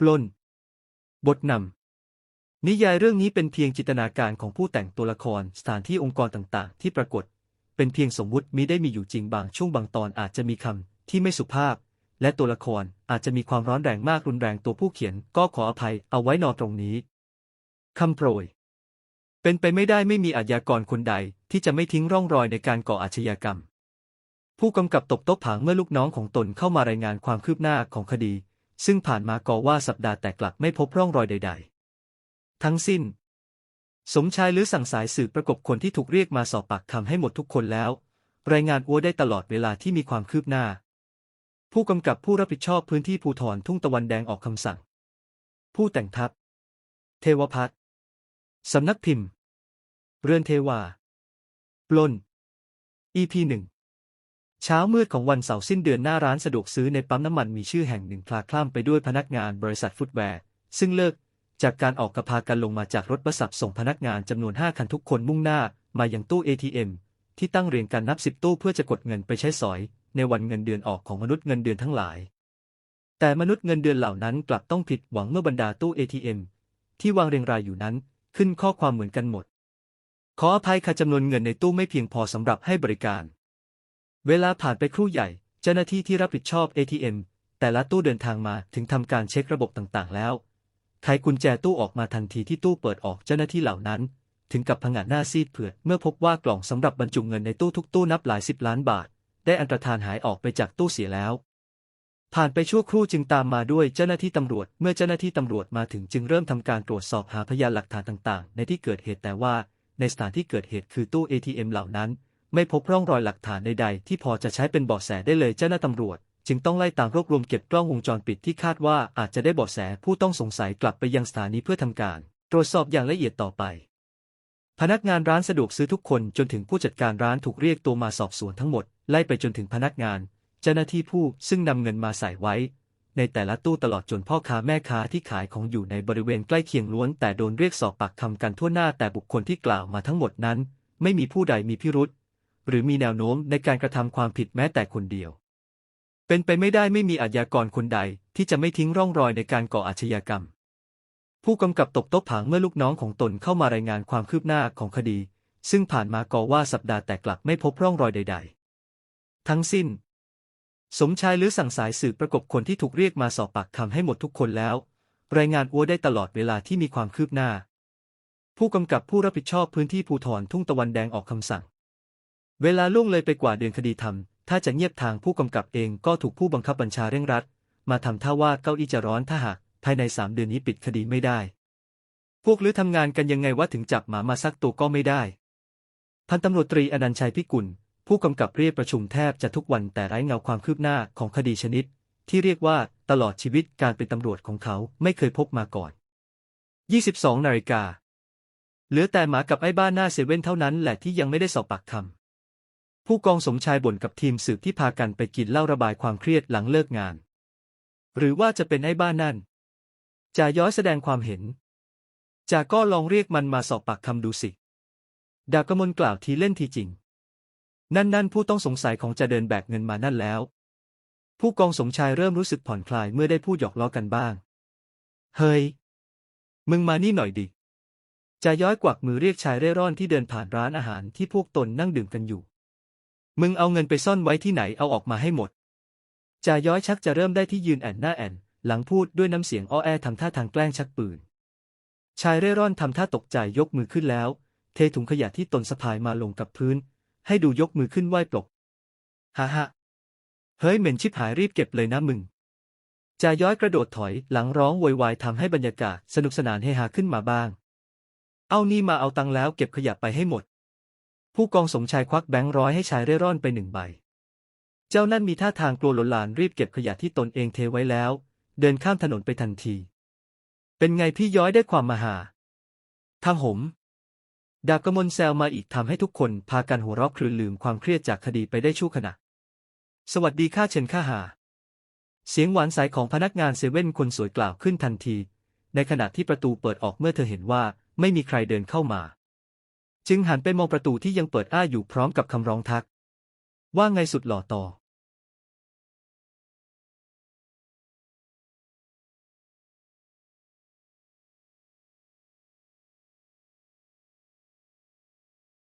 ปล้น บทนำ นิยายเรื่องนี้เป็นเพียงจินตนาการของผู้แต่งตัวละคร สถานที่องค์กรต่างๆ ที่ปรากฏ เป็นเพียงสมมุติมิได้มีอยู่จริงบางช่วงบางตอนอาจจะมีคำที่ไม่สุภาพ และตัวละครอาจจะมีความร้อนแรงมากรุนแรงตัวผู้เขียน ก็ขออภัยเอาไว้นอตรงนี้คำโปรย เป็นไปไม่ได้ไม่มีอาชญากรคนใด ที่จะไม่ทิ้งร่องรอยในการก่ออาชญากรรมผู้กำกับตบโต๊ะผางเมื่อลูกน้องของตนเข้ามารายงานความคืบหน้าของคดี ซึ่งผ่านมาก็ว่าสัปดาห์แต่กลับไม่พบร่องรอยใด ๆ ทั้งสิ้น สมชายหรือสั่งสายสืบประกบคนที่ถูกเรียกมาสอบปากคำให้หมดทุกคนแล้ว รายงานอัวได้ตลอดเวลาที่มีความคืบหน้า ผู้กำกับผู้รับผิดชอบพื้นที่ภูธรทุ่งตะวันแดงออกคำสั่ง ผู้แต่งทัพ เทวพัฒน์สำนักพิมพ์ เรือนเทวาปล้น EP หนึ่ง เช้ามืดของวันเสาร์สิ้นเดือนหน้าร้านสะดวกซื้อในปั๊มน้ำมันมีชื่อแห่งหนึ่งพลาคล่ำไปด้วยพนักงานบริษัทฟุตแวร์ ซึ่งเลิกจากการออกกระพากันลงมาจากรถบัสสับส่งพนักงานจำนวน 5 คันทุกคนมุ่งหน้ามายังตู้ ATM ที่ตั้งเรียงกันนับสิบตู้เพื่อจะกดเงินไปใช้สอย ในวันเงินเดือนออกของมนุษย์เงินเดือนทั้งหลาย แต่มนุษย์เงินเดือนเหล่านั้นกลับต้องผิดหวังเมื่อบรรดาตู้ ATM ที่วางเรียงรายอยู่นั้นขึ้นข้อความเหมือนกันหมด ขออภัยค่ะจำนวนเงินในตู้ไม่เพียงพอสำหรับให้บริการ เวลาผ่านไปครู่ใหญ่ เจ้าหน้าที่ที่รับผิดชอบ ATM แต่ละตู้เดินทางมาถึงทำการเช็คระบบต่างๆ แล้วไขกุญแจตู้ออกมาทันทีที่ตู้เปิดออกเจ้าหน้าที่เหล่านั้น ถึงกับผงาดหน้าซีดเผือดเมื่อพบว่ากล่องสำหรับบรรจุเงินในตู้ทุกตู้นับหลายสิบล้านบาท ได้อันตรธานหายออกไปจากตู้เสียแล้ว ผ่านไปชั่วครู่จึงตามมาด้วยเจ้าหน้าที่ตำรวจ เมื่อเจ้าหน้าที่ตำรวจมาถึงจึงเริ่มทำการตรวจสอบหาพยานหลักฐานต่างๆ ในที่เกิดเหตุแต่ว่า ในสถานที่เกิดเหตุคือตู้ ATM เหล่านั้น ไม่พบร่องรอยหลักฐานใดๆที่พอจะใช้เป็นเบาะแสได้เลยเจ้าหน้าตำรวจ จึงต้องไล่ตามรวบรวมเก็บกล้องวงจรปิดที่คาดว่าอาจจะได้เบาะแสผู้ต้องสงสัยกลับไปยังสถานีเพื่อทำการ ตรวจสอบอย่างละเอียดต่อไป พนักงานร้านสะดวกซื้อทุกคนจนถึงผู้จัดการร้านถูกเรียกตัวมาสอบสวนทั้งหมดไล่ไปจนถึงพนักงาน เจ้าหน้าที่ผู้ซึ่งนำเงินมาใส่ไว้ ในแต่ละตู้ตลอดจนพ่อค้าแม่ค้าที่ขายของอยู่ในบริเวณใกล้เคียงล้วน แต่โดนเรียกสอบปากคำกันทั่วหน้าแต่บุคคลที่กล่าวมาทั้งหมดนั้น ไม่มีผู้ใดมีพิรุษ หรือมีแนวโน้มในการกระทำความผิดแม้แต่คนเดียว เป็นไปไม่ได้ไม่มีอาชญากรคนใดที่จะไม่ทิ้งร่องรอยในการก่ออาชญากรรม ผู้กำกับตบโต๊ะผางเมื่อลูกน้องของตนเข้ามารายงานความคืบหน้าของคดี ซึ่งผ่านมาก็ว่าสัปดาห์แต่กลับไม่พบร่องรอยใด ๆ ทั้งสิ้น สมชายหรือสั่งสายสืบประกบคนที่ถูกเรียกมาสอบปากคำให้หมดทุกคนแล้ว รายงานอัวได้ตลอดเวลาที่มีความคืบหน้า ผู้กำกับผู้รับผิดชอบพื้นที่ภูธรทุ่งตะวันแดงออกคำสั่ง เวลาล่วงเลยไปกว่าเดือนคดีทำถ้าจะเงียบทางผู้กำกับเองก็ถูกผู้บังคับบัญชาเร่งรัด มาทำท่าว่าเก้าอี้จะร้อนถ้าหากภายในสามเดือนนี้ปิดคดีไม่ได้ พวกลือทำงานกันยังไงว่าถึงจับหมามาซักตัวก็ไม่ได้ พันตำรวจตรีอนันชัยพิกุล ผู้กำกับเรียกประชุมแทบจะทุกวันแต่ไร้เงาความคืบหน้าของคดีชนิด ที่เรียกว่าตลอดชีวิตการเป็นตำรวจของเขาไม่เคยพบมาก่อน 22นาฬิกาเหลือแต่หมากับไอ้บ้านหน้าเซเว่นเท่านั้นแหละที่ยังไม่ได้สอบปากคำ ผู้กองสมชายบ่นกับทีมสืบที่พากันไปกินเหล้าระบายความเครียดหลังเลิกงาน หรือว่าจะเป็นไอ้บ้านนั่นจ่าย้อยแสดงความเห็นจ่าก็ลองเรียกมันมาสอบปากคำดูสิ ดาบกมลกล่าวทีเล่นทีจริง นั่นนั่นผู้ต้องสงสัยของจะเดินแบกเงินมานั่นแล้ว ผู้กองสมชายเริ่มรู้สึกผ่อนคลายเมื่อได้พูดหยอกล้อกันบ้าง เฮ้ย มึงมานี่หน่อยดิจ่าย้อยกวักมือเรียกชายเร่ร่อนที่เดินผ่านร้านอาหารที่พวกตนนั่งดื่มกันอยู่ มึงเอาเงินไปซ่อนไว้ที่ไหนเอาออกมาให้หมดจ่าย้อยชักจะเริ่มได้ที่ยืนแอนหน้าแอนหลังพูดด้วยน้ำเสียงอ้อแอทำท่าทางแกล้งชักปืน ชายเร่ร่อนทำท่าตกใจยกมือขึ้นแล้ว เทถุงขยะที่ตนสะพายมาลงกับพื้น ให้ดูยกมือขึ้นไหว้ปลกฮ่าฮ่าเฮ้ยเหม็นชิบหายรีบเก็บเลยนะมึงจ่าย้อยกระโดดถอยหลังร้องโวยวายทำให้บรรยากาศสนุกสนานเฮฮาขึ้นมาบ้าง เอานี่มาเอาตังแล้วเก็บขยะไปให้หมด ผู้กองสมชายควักแบงค์ร้อยให้ชายเร่ร่อนไปหนึ่งใบ เจ้านั่นมีท่าทางกลัวหลนหลานรีบเก็บขยะที่ตนเองเทไว้แล้ว เดินข้ามถนนไปทันที เป็นไงพี่ย้อยได้ความมาหาทางหมดาบกมลแซวมาอีกทำให้ทุกคนพากันหัวเราะคลืนลืมความเครียดจากคดีไปได้ชั่วขณะ สวัสดีข้าเชิญข้าหา เสียงหวานสายของพนักงานเซเว่นคนสวยกล่าวขึ้นทันที ในขณะที่ประตูเปิดออกเมื่อเธอเห็นว่าไม่มีใครเดินเข้ามา จึงหันไปมองประตูที่ยังเปิดอ้าอยู่พร้อมกับคำร้องทัก ว่าไงสุดหล่อต่อ